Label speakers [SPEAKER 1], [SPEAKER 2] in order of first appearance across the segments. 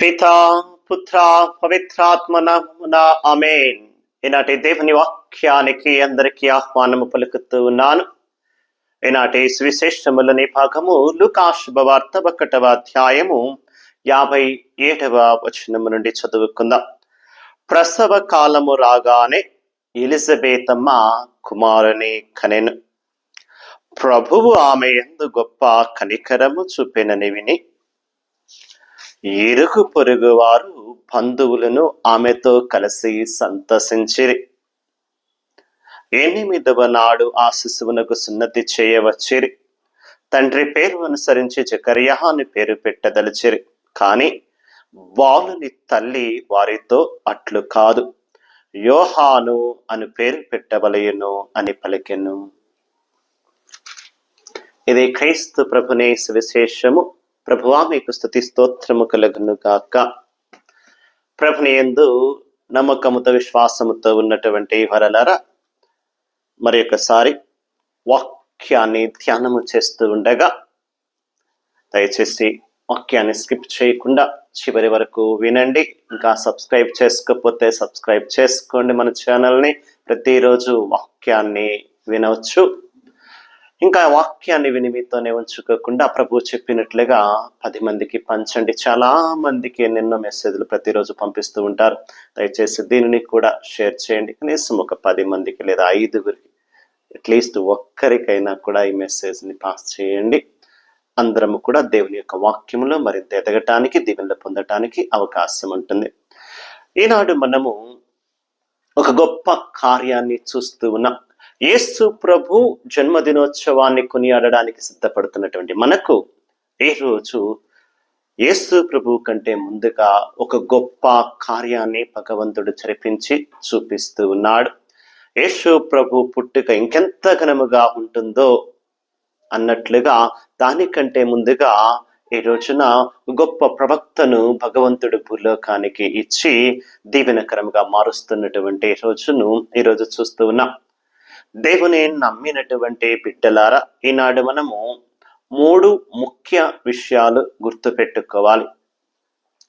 [SPEAKER 1] పితా పుత్ర పవిత్రాత్మన అమేన్ ఈనాటి దేవుని వాక్యానికి అందరికీ ఆహ్వానము పలుకుతూ ఉన్నాను ఈనాటి సువిశేషములని భాగము లుకాశ్ వార్త ఒకటవ అధ్యాయము యాభై ఏడవ వచనము నుండి చదువుకుందాం। ప్రసవ కాలము రాగానే ఎలిజబేతమ్మ కుమారుని కనెను. ప్రభువు ఆమె ఎందు గొప్ప కనికరము చూపెనని విని ఇరుగు పొరుగు వారు బంధువులను ఆమెతో కలిసి సంతసించిరి. ఎనిమిదవ నాడు ఆ శిశువునకు సున్నతి చేయవచ్చిరి. తండ్రి పేరు అనుసరించి జకర్యా అని పేరు పెట్టదలిచిరి. కానీ బాలుని తల్లి వారితో అట్లు కాదు. యోహాను అని పేరు పెట్టవలయను అని పలికెను. ఇది క్రైస్తు ప్రభునే సువిశేషము. ప్రభువా మీకు స్థుతి స్తోత్రము కలుగును గాక. ప్రభుని ఎందు నమ్మకముతో విశ్వాసముతో ఉన్నటువంటి వరలరా మరి ఒకసారి వాక్యాన్ని ధ్యానము చేస్తూ ఉండగా దయచేసి వాక్యాన్ని స్కిప్ చేయకుండా చివరి వరకు వినండి. ఇంకా సబ్స్క్రైబ్ చేసుకోకపోతే సబ్స్క్రైబ్ చేసుకోండి మన ఛానల్ని. ప్రతిరోజు వాక్యాన్ని వినవచ్చు. ఇంకా వాక్యాన్ని విని మీతోనే ఉంచుకోకుండా ప్రభు చెప్పినట్లుగా పది మందికి పంచండి. చాలా మందికి ఎన్నెన్నో మెసేజ్లు ప్రతిరోజు పంపిస్తూ ఉంటారు. దయచేసి దీనిని కూడా షేర్ చేయండి. కనీసం ఒక పది మందికి లేదా ఐదుగురికి అట్లీస్ట్ ఒక్కరికైనా కూడా ఈ మెసేజ్ని పాస్ చేయండి. అందరము కూడా దేవుని యొక్క వాక్యంలో మరింత ఎదగటానికి దీవెనలు పొందటానికి అవకాశం ఉంటుంది. ఈనాడు మనము ఒక గొప్ప కార్యాన్ని చూస్తూ ఉన్నాం. యేసు ప్రభు జన్మదినోత్సవాన్ని కొనియాడడానికి సిద్ధపడుతున్నటువంటి మనకు ఈ రోజు యేసు ప్రభు కంటే ముందుగా ఒక గొప్ప కార్యాన్ని భగవంతుడు జరిపించి చూపిస్తూ ఉన్నాడు. యేసు ప్రభు పుట్టుక ఇంకెంత ఘనముగా ఉంటుందో అన్నట్లుగా దానికంటే ముందుగా ఈ రోజున గొప్ప ప్రవక్తను భగవంతుడు భూలోకానికి ఇచ్చి దీవెనకరంగా మారుస్తున్నటువంటి రోజును ఈరోజు చూస్తూ ఉన్నాం. దేవుని నమ్మినటువంటి బిడ్డలారా ఈనాడు మనము మూడు ముఖ్య విషయాలు గుర్తుపెట్టుకోవాలి.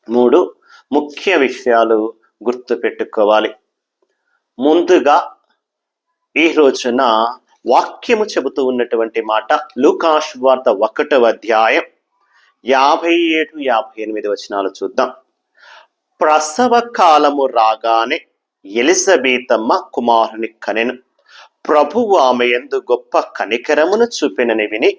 [SPEAKER 1] మూడు ముఖ్య విషయాలు గుర్తుపెట్టుకోవాలి. ముందుగా ఈ రోజున వాక్యము చెబుతూ ఉన్నటువంటి మాట లూకాష్ వార్త ఒకటవ అధ్యాయం యాభై ఏడు యాభై ఎనిమిది వచనాలు చూద్దాం. ప్రసవ కాలము రాగానే ఎలిజబేతమ్మ కుమారుని కనెను. ప్రభువు ఆమె ఎందు గొప్ప కనికరమును చూపినని విని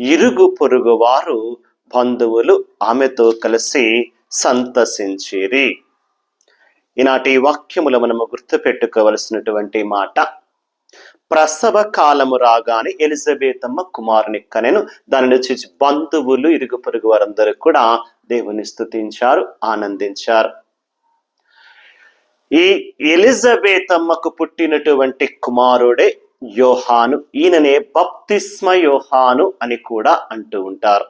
[SPEAKER 1] ఇరుగు పొరుగు వారు బంధువులు ఆమెతో కలిసి సంతసించిరి. ఈనాటి వాక్యములు మనము గుర్తుపెట్టుకోవలసినటువంటి మాట ప్రసవ కాలము రాగానే ఎలిజబేతమ్మ కుమారుని కనెను దానిని చూసి బంధువులు ఇరుగు పొరుగు వారందరూ కూడా దేవుని స్తుతించారు ఆనందించారు. ఈ ఎలిజబేతమ్మకు పుట్టినటువంటి కుమారుడే యోహాను. ఈయననే బప్తిస్మ యోహాను అని కూడా అంటూ ఉంటారు.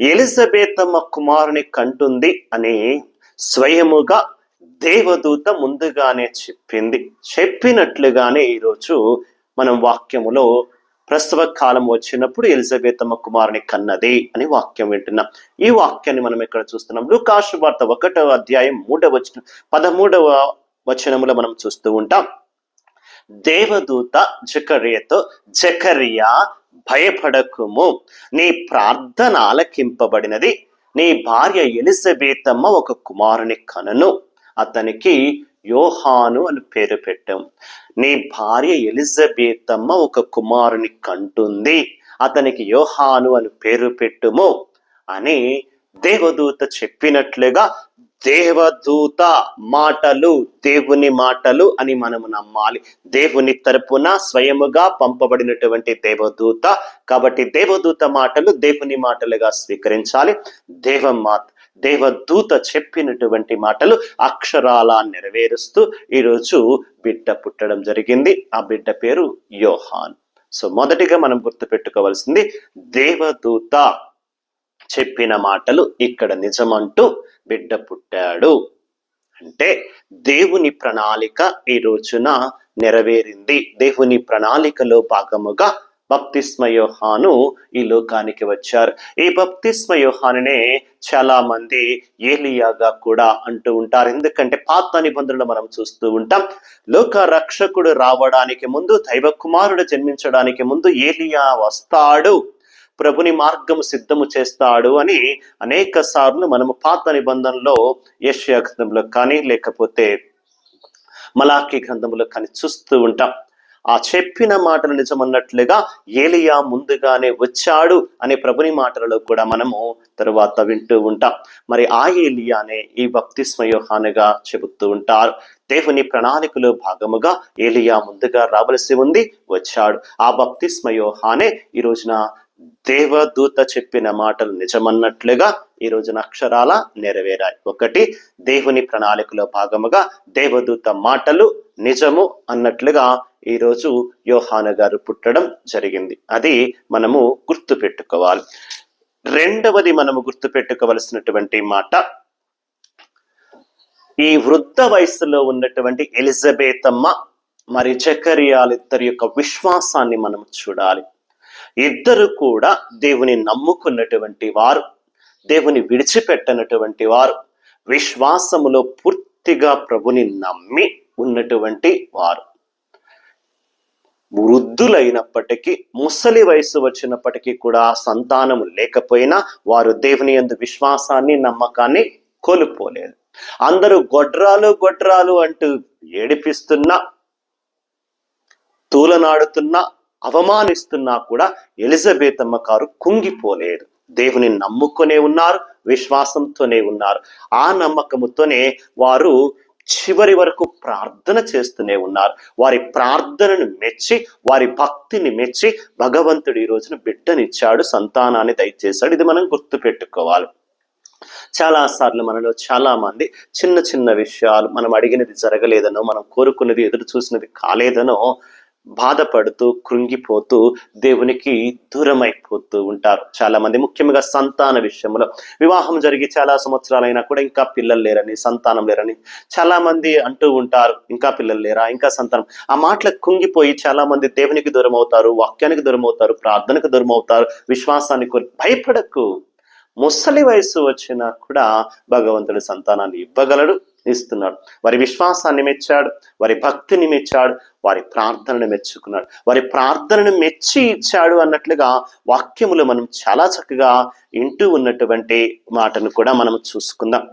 [SPEAKER 1] ఎలిజబేతమ్మ కుమారుని కంటుంది అని స్వయముగా దేవదూత ముందుగానే చెప్పింది. చెప్పినట్లుగానే ఈరోజు మనం వాక్యములో ప్రసవ కాలం వచ్చినప్పుడు ఎలిజబెతమ్మ కుమారుని కన్నది అని వాక్యం వింటున్నాం. ఈ వాక్యాన్ని మనం ఇక్కడ చూస్తున్నాం. లూకాసు వార్త ఒకటవ అధ్యాయం మూడవ వచ్చిన పదమూడవ వచనములో మనం చూస్తూ ఉంటాం. దేవదూత జకరియతో జకరియా భయపడకుము. నీ ప్రార్థన ఆలకింపబడినది. నీ భార్య ఎలిజబెతమ్మ ఒక కుమారుని కనను. అతనికి యోహాను అని పేరు పెట్టాం. నీ భార్య ఎలిజబేతమ్మ ఒక కుమారుని కంటుంది. అతనికి యోహాను అని పేరు పెట్టుము. అని దేవదూత చెప్పినట్లుగా దేవదూత మాటలు దేవుని మాటలు అని మనము నమ్మాలి. దేవుని తరపున స్వయముగా పంపబడినటువంటి దేవదూత. కాబట్టి దేవదూత మాటలు దేవుని మాటలుగా స్వీకరించాలి. దేవమాత దేవదూత చెప్పినటువంటి మాటలు అక్షరాల నెరవేరుస్తూ ఈరోజు బిడ్డ పుట్టడం జరిగింది. ఆ బిడ్డ పేరు యోహాన్. సో మొదటిగా మనం గుర్తుపెట్టుకోవాల్సింది దేవదూత. చెప్పిన మాటలు ఇక్కడ నిజమంటూ బిడ్డ పుట్టాడు. అంటే దేవుని ప్రణాళిక ఈ రోజున నెరవేరింది. దేవుని ప్రణాళికలో భాగముగా భక్తిస్మ యోహాను ఈ లోకానికి వచ్చారు. ఈ భక్తిస్మ యోహానునే చాలా మంది ఏలియాగా కూడా అంటూ ఉంటారు. ఎందుకంటే పాత నిబంధనలు మనం చూస్తూ ఉంటాం. లోక రక్షకుడు రావడానికి ముందు దైవ కుమారుడు జన్మించడానికి ముందు ఏలియా వస్తాడు. ప్రభుని మార్గం సిద్ధము చేస్తాడు అని అనేక సార్లు మనము పాత నిబంధనలో ఏషియా గ్రంథంలో కానీ లేకపోతే మలాఖీ గ్రంథంలో కానీ చూస్తూ ఉంటాం. ఆ చెప్పిన మాటలు నిజమన్నట్లుగా ఏలియా ముందుగానే వచ్చాడు అనే ప్రభుని మాటలలో కూడా మనము తరువాత వింటూ ఉంటాం. మరి ఆ ఏలియానే ఈ భక్తి యోహానుగా చెబుతూ ఉంటారు. దేవుని ప్రణాళికలో భాగముగా ఏలియా ముందుగా రావలసి ఉంది వచ్చాడు. ఆ భక్తి స్మయోహానే ఈ రోజున దేవదూత చెప్పిన మాటలు నిజమన్నట్లుగా ఈ రోజున అక్షరాల నెరవేరాయి. ఒకటి దేవుని ప్రణాళికలో భాగముగా దేవదూత మాటలు నిజము అన్నట్లుగా ఈ రోజు యోహాన గారు పుట్టడం జరిగింది. అది మనము గుర్తు పెట్టుకోవాలి రెండవది మనము గుర్తు పెట్టుకోవలసినటువంటి మాట ఈ వృద్ధ వయసులో ఉన్నటువంటి ఎలిజబెతమ్మ మరి జకరియాలిద్దరి యొక్క విశ్వాసాన్ని మనం చూడాలి. ఇద్దరు కూడా దేవుని నమ్ముకున్నటువంటి వారు దేవుని విడిచిపెట్టనటువంటి వారు విశ్వాసములో పూర్తిగా ప్రభుని నమ్మి ఉన్నటువంటి వారు. వృద్ధులైనప్పటికీ ముసలి వయసు వచ్చినప్పటికీ కూడా సంతానం లేకపోయినా వారు దేవుని యందు విశ్వాసాన్ని నమ్మకాన్ని కోల్పోలేదు. అందరూ గొడ్రాలు గొడ్రాలు అంటూ ఏడిపిస్తున్నా తూలనాడుతున్నా అవమానిస్తున్నా కూడా ఎలిజబెతమ్మ గారు కుంగిపోలేదు. దేవుని నమ్ముకునే ఉన్నారు విశ్వాసంతోనే ఉన్నారు. ఆ నమ్మకముతోనే వారు చివరి వరకు ప్రార్థన చేస్తూనే ఉన్నారు. వారి ప్రార్థనను మెచ్చి వారి భక్తిని మెచ్చి భగవంతుడు ఈ రోజున బిడ్డనిచ్చాడు సంతానాన్ని దయచేశాడు. ఇది మనం గుర్తు పెట్టుకోవాలి చాలా సార్లు మనలో చాలా మంది చిన్న చిన్న విషయాలు మనం అడిగినది జరగలేదనో మనం కోరుకున్నది ఎదురు చూసినది కాలేదనో బాధపడుతూ కృంగిపోతూ దేవునికి దూరమైపోతూ ఉంటారు. చాలా మంది ముఖ్యంగా సంతాన విషయంలో. వివాహం జరిగి చాలా సంవత్సరాలైనా కూడా ఇంకా పిల్లలు లేరని సంతానం లేరని చాలా మంది అంటూ ఉంటారు. ఇంకా పిల్లలు లేరా? ఇంకా సంతానం. ఆ మాటలకు కుంగిపోయి చాలా మంది దేవునికి దూరం అవుతారు వాక్యానికి దూరం అవుతారు ప్రార్థనకు దూరం అవుతారు విశ్వాసానికి కోరి- భయపడకు. ముసలి వయసు వచ్చినా కూడా భగవంతుడి సంతానాన్ని ఇవ్వగలడు. ఇస్తున్నాడు వారి విశ్వాసాన్ని మెచ్చాడు. వారి భక్తిని మెచ్చాడు. వారి ప్రార్థనను మెచ్చుకున్నాడు. వారి ప్రార్థనను మెచ్చి ఇచ్చాడు అన్నట్లుగా వాక్యములు మనం చాలా చక్కగా వింటూ ఉన్నటువంటి మాటను కూడా మనం చూసుకుందాం.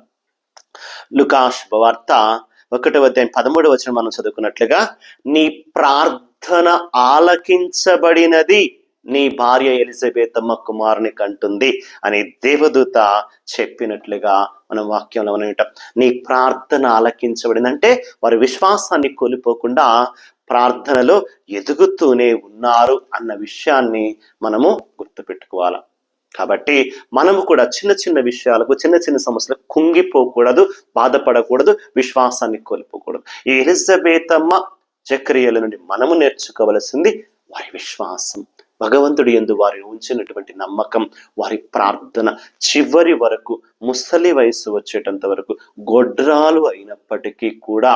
[SPEAKER 1] లుకా శుభవార్త ఒకటవ అధ్యాయం పదమూడవ వచనం మనం చదువుకున్నట్లుగా నీ ప్రార్థన ఆలకించబడినది నీ భార్య ఎలిజబెతమ్మ కుమారుని కంటుంది అని దేవదూత చెప్పినట్లుగా మనం వాక్యంలో మనం వింటాం. నీ ప్రార్థన ఆలకించబడిందంటే వారి విశ్వాసాన్ని కోల్పోకుండా ప్రార్థనలో ఎదుగుతూనే ఉన్నారు అన్న విషయాన్ని మనము గుర్తుపెట్టుకోవాలి? కాబట్టి మనము కూడా చిన్న చిన్న విషయాలకు చిన్న చిన్న సమస్యలకు కుంగిపోకూడదు బాధపడకూడదు విశ్వాసాన్ని కోల్పోకూడదు. ఈ ఎలిజబేతమ్మ చక్రియల నుండి మనము నేర్చుకోవలసింది వారి విశ్వాసం. భగవంతుడి ఎందు వారి ఉంచినటువంటి నమ్మకం వారి ప్రార్థన చివరి వరకు ముసలి వయసు వచ్చేటంత వరకు గొడ్రాలు అయినప్పటికీ కూడా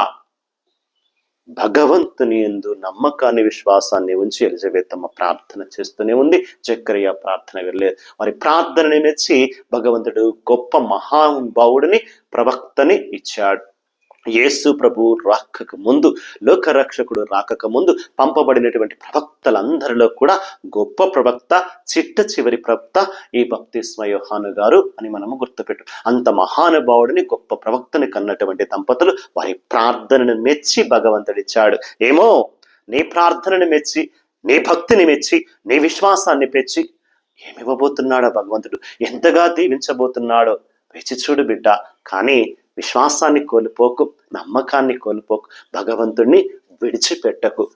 [SPEAKER 1] భగవంతుని ఎందు నమ్మకాన్ని విశ్వాసాన్ని ఉంచి ఎలిజబెత్తమ్మ ప్రార్థన చేస్తూనే ఉంది. చక్రయ్య ప్రార్థన వెళ్ళలేదు వారి ప్రార్థనని మెచ్చి భగవంతుడు గొప్ప మహానుభావుడిని ప్రవక్తని ఇచ్చాడు. యేసు ప్రభు రాకక ముందు లోకరక్షకుడు రాకక ముందు పంపబడినటువంటి ప్రవక్తలందరిలో కూడా గొప్ప ప్రవక్త చిట్ట చివరి ప్రవక్త ఈ బప్తిస్మ యోహాను గారు అని మనము గుర్తుపెట్టు. అంత మహానుభావుడిని గొప్ప ప్రవక్తని కన్నటువంటి దంపతులు వారి ప్రార్థనను మెచ్చి భగవంతుడిచ్చాడు ఏమో నీ ప్రార్థనను మెచ్చి నీ భక్తిని మెచ్చి నీ విశ్వాసాన్ని పెంచి ఏమివ్వబోతున్నాడో భగవంతుడు? ఎంతగా దీవించబోతున్నాడో? వేచి చూడు బిడ్డ. కానీ విశ్వాసాన్ని కోల్పోకు నమ్మకాన్ని కోల్పోకు భగవంతుణ్ణి విడిచిపెట్టకు.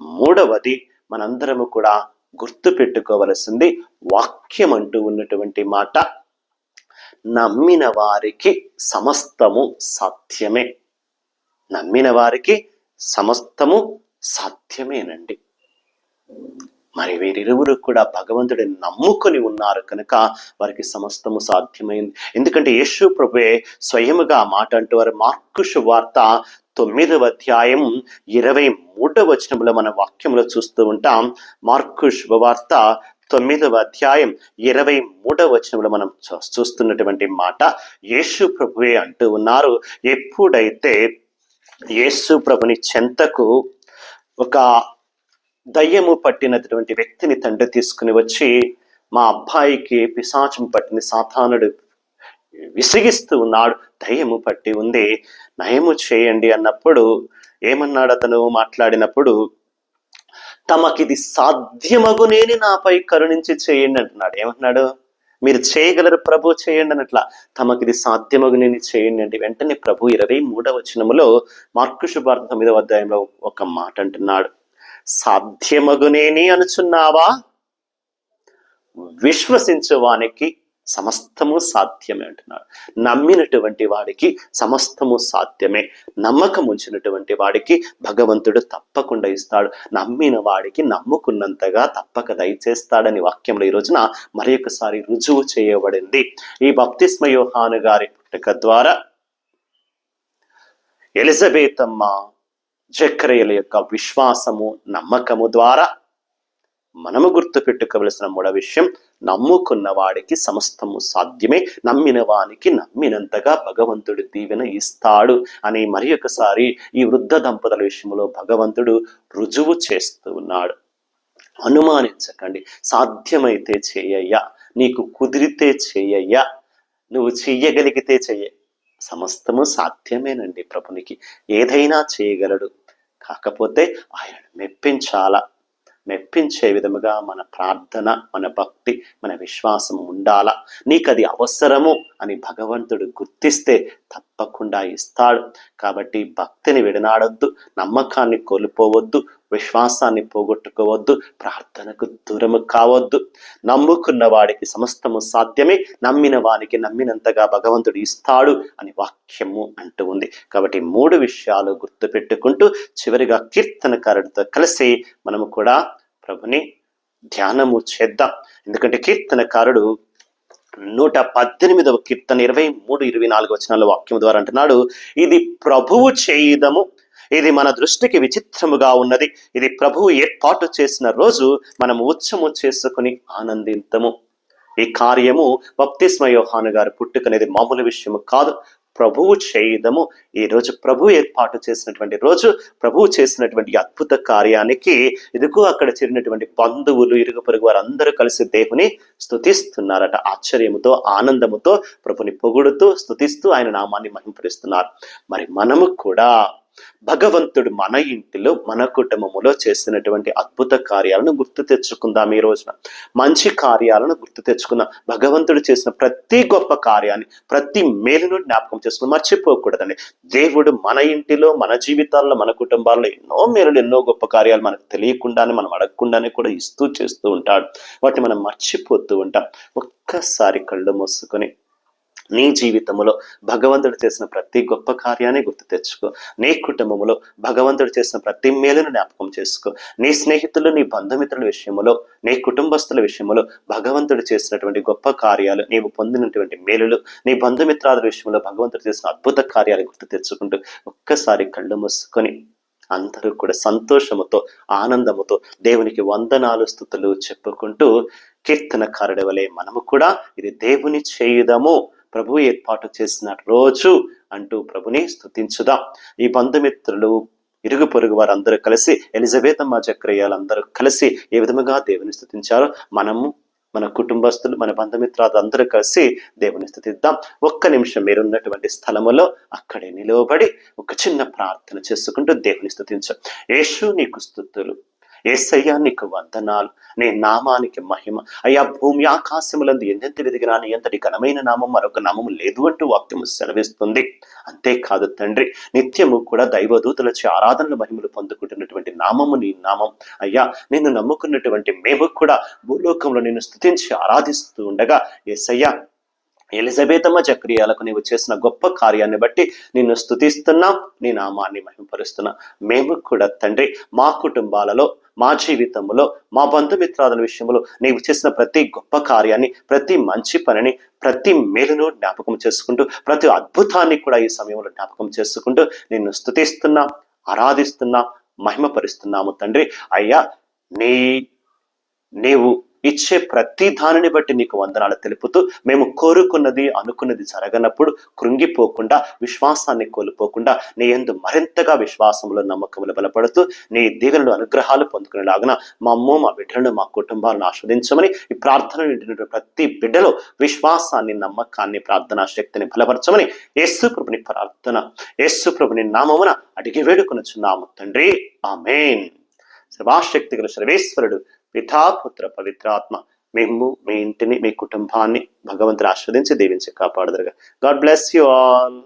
[SPEAKER 1] మూడవది మనందరము కూడా గుర్తు పెట్టుకోవలసింది వాక్యం అంటూ ఉన్నటువంటి మాట నమ్మిన వారికి సమస్తము సాధ్యమే. నమ్మిన వారికి సమస్తము సాధ్యమేనండి. మరి వీరిరువురు కూడా భగవంతుడిని నమ్ముకొని ఉన్నారు కనుక వారికి సమస్తము సాధ్యమైంది. ఎందుకంటే యేసు ప్రభే స్వయముగా మాట అంటూ వారు మార్కు వార్త తొమ్మిదవ అధ్యాయం ఇరవై మూడవ వచనంలో మన వాక్యంలో చూస్తూ ఉంటాం. మార్కు శుభవార్త తొమ్మిదవ అధ్యాయం ఇరవై మూడవ వచనంలో మనం చూ- చూస్తున్నటువంటి మాట యేసు ప్రభువే అంటూ ఉన్నారు. ఎప్పుడైతే యేసు ప్రభుని చెంతకు ఒక దయ్యము పట్టినటువంటి వ్యక్తిని తండ్రి తీసుకుని వచ్చి మా అబ్బాయికి పిశాచం పట్టిన సాతానుడు విసిగిస్తూ ఉన్నాడు. దయ్యము పట్టి ఉంది. నయము చేయండి అన్నప్పుడు ఏమన్నాడు అతను? మాట్లాడినప్పుడు తమకిది సాధ్యమగునేని నాపై కరుణించి చేయండి అంటున్నాడు. ఏమన్నాడు? మీరు చేయగలరు ప్రభు చేయండి అన్నట్ల. తమకిది సాధ్యమగునేని చేయండి అంటే వెంటనే ప్రభు ఇరవై మూడవ వచనములో మార్కు శుభార్థ తొమ్మిదవ అధ్యాయంలో ఒక మాట అంటున్నాడు. సాధ్యమగునేని అనుచున్నావా? విశ్వసించవానికి సమస్తము సాధ్యమే అంటున్నాడు. నమ్మినటువంటి వాడికి సమస్తము సాధ్యమే. నమ్మకం ఉంచినటువంటి వాడికి భగవంతుడు తప్పకుండా ఇస్తాడు. నమ్మిన వాడికి నమ్ముకున్నంతగా తప్పక దయచేస్తాడని వాక్యంలో ఈ రోజున మరి ఒకసారి రుజువు చేయబడింది. ఈ భక్తిస్మ యోహాను గారి పుట్టుక ద్వారా ఎలిజబెతమ్మ జక్రయ్యల యొక్క విశ్వాసము నమ్మకము ద్వారా మనము గుర్తుపెట్టుకోవలసిన మూడో విషయం నమ్ముకున్న వాడికి సమస్తము సాధ్యమే నమ్మిన వానికి నమ్మినంతగా భగవంతుడు దీవెన ఇస్తాడు అని మరి ఒకసారి ఈ వృద్ధ దంపతుల విషయంలో భగవంతుడు రుజువు చేస్తూ ఉన్నాడు. అనుమానించకండి సాధ్యమైతే చేయయ్యా నీకు కుదిరితే చేయయ్యా నువ్వు చెయ్యగలిగితే చెయ్య సమస్తము సాధ్యమేనండి ప్రభునికి. ఏదైనా చేయగలడు. కాకపోతే ఆయన మెప్పించాలా? మెప్పించే విధముగా మన ప్రార్థన మన భక్తి మన విశ్వాసం ఉండాల? నీకు అది అవసరము అని భగవంతుడు గుర్తిస్తే తప్పకుండా ఇస్తాడు. కాబట్టి భక్తిని విడనాడొద్దు నమ్మకాన్ని కోల్పోవద్దు విశ్వాసాన్ని పోగొట్టుకోవద్దు ప్రార్థనకు దూరము కావద్దు. నమ్ముకున్న వాడికి సమస్తము సాధ్యమే నమ్మిన వానికి నమ్మినంతగా భగవంతుడు ఇస్తాడు అని వాక్యము అంటూ ఉంది. కాబట్టి మూడు విషయాలు గుర్తుపెట్టుకుంటూ చివరిగా కీర్తనకారుడితో కలిసి మనము కూడా ప్రభుని ధ్యానము చేద్దాం. ఎందుకంటే కీర్తనకారుడు నూట పద్దెనిమిదవ కీర్తన ఇరవై మూడు ఇరవై నాలుగు వచనాల వాక్యం ద్వారా అంటున్నాడు ఇది ప్రభువు చేయుదము ఇది మన దృష్టికి విచిత్రముగా ఉన్నది. ఇది ప్రభువు ఏర్పాటు చేసిన రోజు మనం ఉత్సము చేసుకుని ఆనందింతము. ఈ కార్యము బప్తిస్మ యోహాను గారు పుట్టుకనేది మామూలు విషయము కాదు. ప్రభువు చేయదము. ఈ రోజు ప్రభు ఏర్పాటు చేసినటువంటి రోజు ప్రభువు చేసినటువంటి అద్భుత కార్యానికి ఇదిగో అక్కడ చేరినటువంటి బంధువులు ఇరుగు పొరుగు వారందరూ కలిసి దేవుని స్థుతిస్తున్నారట ఆశ్చర్యముతో ఆనందముతో ప్రభుని పొగుడుతూ స్థుతిస్తూ ఆయన నామాన్ని మహింపరిస్తున్నారు. మరి మనము కూడా భగవంతుడు మన ఇంటిలో మన కుటుంబములో చేసినటువంటి అద్భుత కార్యాలను గుర్తు తెచ్చుకుందాం ఈ రోజున. మంచి కార్యాలను గుర్తు తెచ్చుకుందాం. భగవంతుడు చేసిన ప్రతి గొప్ప కార్యాన్ని ప్రతి మేలును జ్ఞాపకం చేసుకుని మర్చిపోకూడదండి. దేవుడు మన ఇంటిలో మన జీవితాల్లో మన కుటుంబాల్లో ఎన్నో మేలులు ఎన్నో గొప్ప కార్యాలు మనకు తెలియకుండానే మనం అడగకుండానే కూడా ఇస్తూ చేస్తూ ఉంటాడు. వాటిని మనం మర్చిపోతూ ఉంటాం. ఒక్కసారి కళ్ళు మూసుకొని నీ జీవితంలో భగవంతుడు చేసిన ప్రతి గొప్ప కార్యాన్ని గుర్తు తెచ్చుకో. నీ కుటుంబంలో భగవంతుడు చేసిన ప్రతి మేలును జ్ఞాపకం చేసుకో. నీ స్నేహితులు నీ బంధుమిత్రుల విషయంలో నీ కుటుంబస్తుల విషయంలో భగవంతుడు చేసినటువంటి గొప్ప కార్యాలు నీవు పొందినటువంటి మేలులు నీ బంధుమిత్రాల విషయంలో భగవంతుడు చేసిన అద్భుత కార్యాలు గుర్తు తెచ్చుకుంటూ ఒక్కసారి కళ్ళు మూసుకొని అందరూ కూడా సంతోషముతో ఆనందముతో దేవునికి వందనాలు స్థుతులు చెప్పుకుంటూ కీర్తనకారుడి వలె మనము కూడా ఇది దేవుని చేయుదము. ప్రభు ఏర్పాటు చేసిన రోజు అంటూ ప్రభుని స్థుతించుదాం ఈ బంధుమిత్రులు ఇరుగు పొరుగు వారందరూ కలిసి ఎలిజబెత్ అమ్మ చక్రయ్యాలు అందరూ కలిసి ఏ విధముగా దేవుని స్థుతించారో మనము మన కుటుంబస్తులు మన బంధుమిత్రాలు అందరూ కలిసి దేవుని స్థుతిద్దాం ఒక్క నిమిషం మీరున్నటువంటి స్థలములో అక్కడే నిలవబడి ఒక చిన్న ప్రార్థన చేసుకుంటూ దేవుని స్థుతించు యేసు నీకు స్థుతులు ఏసయ్యా నీకు వందనాలు. నీ నామానికి మహిమ. అయ్యా భూమి ఆకాశములందు ఎంతెంత వెదిగినా నీ ఎంతటి ఘనమైన నామం మరొక నామము లేదు అంటూ వాక్యము సెలవిస్తుంది. అంతేకాదు తండ్రి నిత్యము కూడా దైవదూతలచే ఆరాధనలు మహిమలు పొందుకుంటున్నటువంటి నామము నీ నామం. అయ్యా నిన్ను నమ్ముకున్నటువంటి మేము కూడా భూలోకంలో నిన్ను స్థుతించి ఆరాధిస్తూ ఉండగా ఏసయ్యా ఎలిజబెతమ్మ చక్రియాలకు నీవు చేసిన గొప్ప కార్యాన్ని బట్టి నిన్ను స్థుతిస్తున్నాం నీ నామాన్ని మహిమపరుస్తున్నాం. మేము కూడా తండ్రి మా కుటుంబాలలో మా జీవితంలో మా బంధుమిత్రాదుల విషయంలో నీవు చేసిన ప్రతి గొప్ప కార్యాన్ని ప్రతి మంచి పనిని ప్రతి మేలును జ్ఞాపకం చేసుకుంటూ ప్రతి అద్భుతాన్ని కూడా ఈ సమయంలో జ్ఞాపకం చేసుకుంటూ నిన్ను స్తుతిస్తున్నాం ఆరాధిస్తున్నాం మహిమపరుస్తున్నాము తండ్రి. అయ్యా నీ నీవు ఇచ్చే ప్రతి దానిని బట్టి నీకు వందనాలు తెలుపుతూ మేము కోరుకున్నది అనుకున్నది జరగనప్పుడు కృంగిపోకుండా విశ్వాసాన్ని కోల్పోకుండా నీ ఎందు మరింతగా విశ్వాసంలో నమ్మకములు బలపడుతూ నీ దీవెనలు అనుగ్రహాలు పొందుకునేలాగున మా అమ్మ మా బిడ్డలను మా కుటుంబాలను ఆస్వాదించమని ఈ ప్రార్థన వింటున్న ప్రతి బిడ్డలో విశ్వాసాన్ని నమ్మకాన్ని ప్రార్థనా శక్తిని బలపరచమని యేసు ప్రభుని ప్రార్థన యేసు ప్రభుని నామమున అడిగి వేడుకొనుచున్నాము తండ్రి. ఆమెన్. సర్వాశక్తి గల సర్వేశ్వరుడు పితాపుత్ర పవిత్రాత్మ. మేము మీ ఇంటిని మీ కుటుంబాన్ని భగవంతుని ఆస్వాదించి దీవించి కాపాడదురుగా. God bless you all